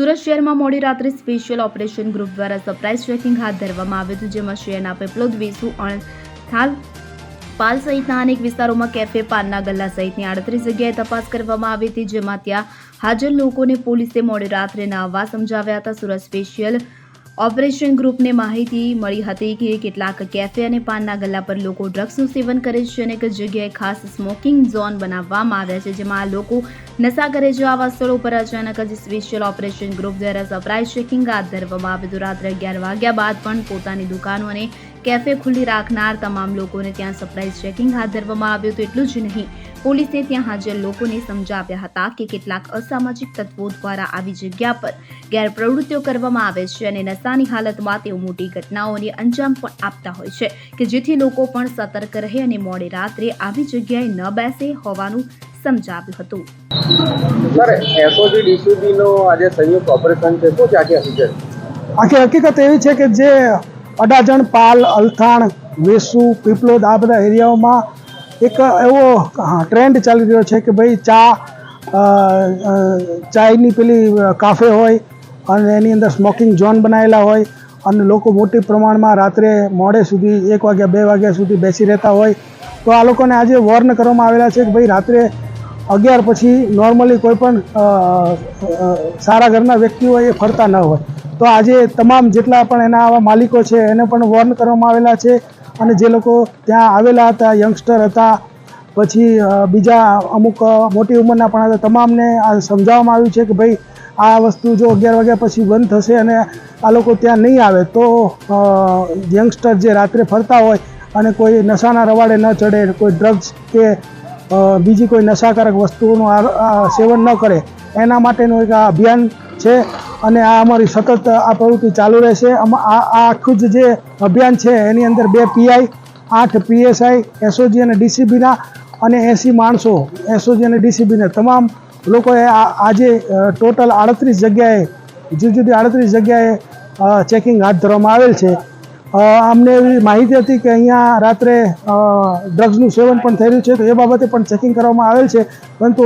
શહેરમાં મોડી રાત્રે સ્પેશિયલ ઓપરેશન ગ્રુપ દ્વારા સરપ્રાઇઝ ચેકિંગ હાથ ધરવામાં આવ્યું હતું, જેમાં શહેરના પેપલોદ વેસુ થાલ, પાલ સહિતના અનેક વિસ્તારોમાં કેફે, પાનના ગલ્લા સહિતની આડત્રીસ જગ્યાએ તપાસ કરવામાં આવી હતી, જેમાં ત્યાં હાજર લોકોને પોલીસે મોડી રાત્રે ન આવવા સમજાવ્યા હતા. સુરત સ્પેશિયલ ઓપરેશન ગ્રુપને માહિતી મળી હતી કે કેટલાક કેફે અને પાનના ગલ્લા પર લોકો ડ્રગ્સનું સેવન કરે છે અને એક જગ્યાએ ખાસ સ્મોકિંગ ઝોન બનાવવામાં આવ્યા છે, જેમાં લોકો નશા કરે છે. આવા સ્થળો પર અચાનક જ સ્પેશિયલ ઓપરેશન ગ્રુપ દ્વારા સરપ્રાઇઝ ચેકિંગ હાથ ધરવામાં આવ્યું હતું. રાત્રે અગિયાર વાગ્યા બાદ પણ પોતાની દુકાનો અને કેફે ખુલ્લી રાખનાર તમામ લોકોને ત્યાં સરપ્રાઇઝ ચેકિંગ હાથ ધરવામાં આવ્યું હતું. એટલું જ નહીં પોલીસે ત્યાં હાજર લોકોને સમજાવ્યા હતા કે કેટલાક અસામાજિક તત્વો દ્વારા આવી જગ્યા પર ગેરપ્રવૃત્તિઓ કરવામાં આવે છે અને નશાની હાલતમાં તેઓ મોટી ઘટનાઓને અંજામ પણ આપતા હોય છે કે જેથી લોકો પણ સતર્ક રહે અને મોડી રાત્રે આવી જગ્યાએ ન બેસે હોવાનું સમજાવ્યું હતું. સર એસઓજી ડીસીબીનો આજે સંયુક્ત ઓપરેશન છે. શું છે આખી હકીકત? આખી હકીકત એવી છે કે જે અડાજણ, પાલ, અલથાણ, વેસુ પીપલોદ આ બધા એરિયાઓમાં એક એવો ટ્રેન્ડ ચાલી રહ્યો છે કે ભાઈ ચા ચાયની પેલી કાફે હોય અને એની અંદર સ્મોકિંગ ઝોન બનાવેલા હોય અને લોકો મોટી પ્રમાણમાં રાત્રે મોડે સુધી એક વાગ્યા, બે વાગ્યા સુધી બેસી રહેતા હોય. તો આ લોકોને આજે વોર્ન કરવામાં આવેલા છે કે ભાઈ રાત્રે અગિયાર પછી નોર્મલી કોઈ પણ સારા ઘરના વ્યક્તિઓ એ ફરતા ન હોય. તો આજે તમામ જેટલા પણ એના આવા માલિકો છે, એને પણ વોર્ન કરવામાં આવેલા છે અને જે લોકો ત્યાં આવેલા હતા યંગસ્ટર હતા, પછી બીજા અમુક મોટી ઉંમરના પણ હતા, તમામને આ સમજાવવામાં આવ્યું છે કે ભાઈ, આ વસ્તુ જો અગિયાર વાગ્યા પછી બંધ થશે અને આ લોકો ત્યાં નહીં આવે, તો યંગસ્ટર જે રાત્રે ફરતા હોય અને કોઈ નશાના રવાડે ન ચડે, કોઈ ડ્રગ્સ કે બીજી કોઈ નશાકારક વસ્તુઓનું સેવન ન કરે. એના માટેનું એક આ અભિયાન છે અને આ અમારી સતત આ પ્રવૃત્તિ ચાલુ રહેશે. આ આખું જ જે અભિયાન છે એની અંદર બે પીઆઈ આઠ પીએસઆઈ એસઓજી અને ડીસીબીના અને એંસી માણસો એસઓજી અને ડીસીબીના તમામ લોકોએ આજે ટોટલ આડત્રીસ જગ્યાએ, જુદી જુદી આડત્રીસ જગ્યાએ ચેકિંગ હાથ ધરવામાં આવેલ છે. અમને એવી માહિતી હતી કે અહીંયા રાત્રે ડ્રગ્સનું સેવન પણ થઈ રહ્યું છે તો એ બાબતે પણ ચેકિંગ કરવામાં આવેલ છે. પરંતુ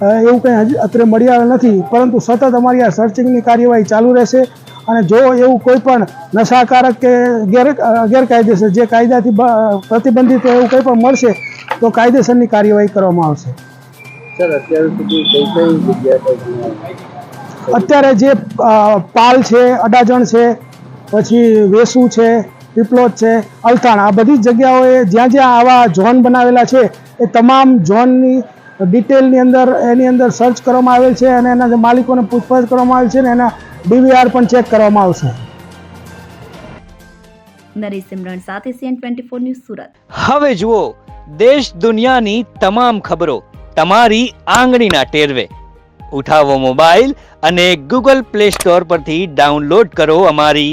એવું કંઈ હજી અત્રે મળી આવેલ નથી. પરંતુ સતત અમારી આ સર્ચિંગની કાર્યવાહી ચાલુ રહેશે અને જો એવું કોઈ પણ નશાકારક કે ગેર ગેરકાયદેસર જે કાયદાથી પ્રતિબંધિત એવું કંઈ પણ મળશે તો કાયદેસરની કાર્યવાહી કરવામાં આવશે. સર અત્યાર સુધી કઈ કઈ જગ્યા અત્યારે જે પાલ છે અડાજણ છે પછી વેસુ છે પીપલોદ છે અલથાણ આ બધી જ જગ્યાઓએ જ્યાં જ્યાં આવા ઝોન બનાવેલા છે એ તમામ ઝોનની ડિટેલની અંદર એની અંદર સર્ચ કરવામાં આવેલ છે અને એના જે માલિકોને પૂછપરછ કરવામાં આવેલ છે ને એના ડીવીઆર પણ ચેક કરવામાં આવશે. નરેશ સિમરણ સાથે CN twenty four news Surat. હવે જુઓ દેશ દુનિયાની તમામ ખબરો તમારી આંગળીના ટેરવે. ઉઠાવો મોબાઈલ અને ગૂગલ પ્લે સ્ટોર પરથી ડાઉનલોડ કરો અમારી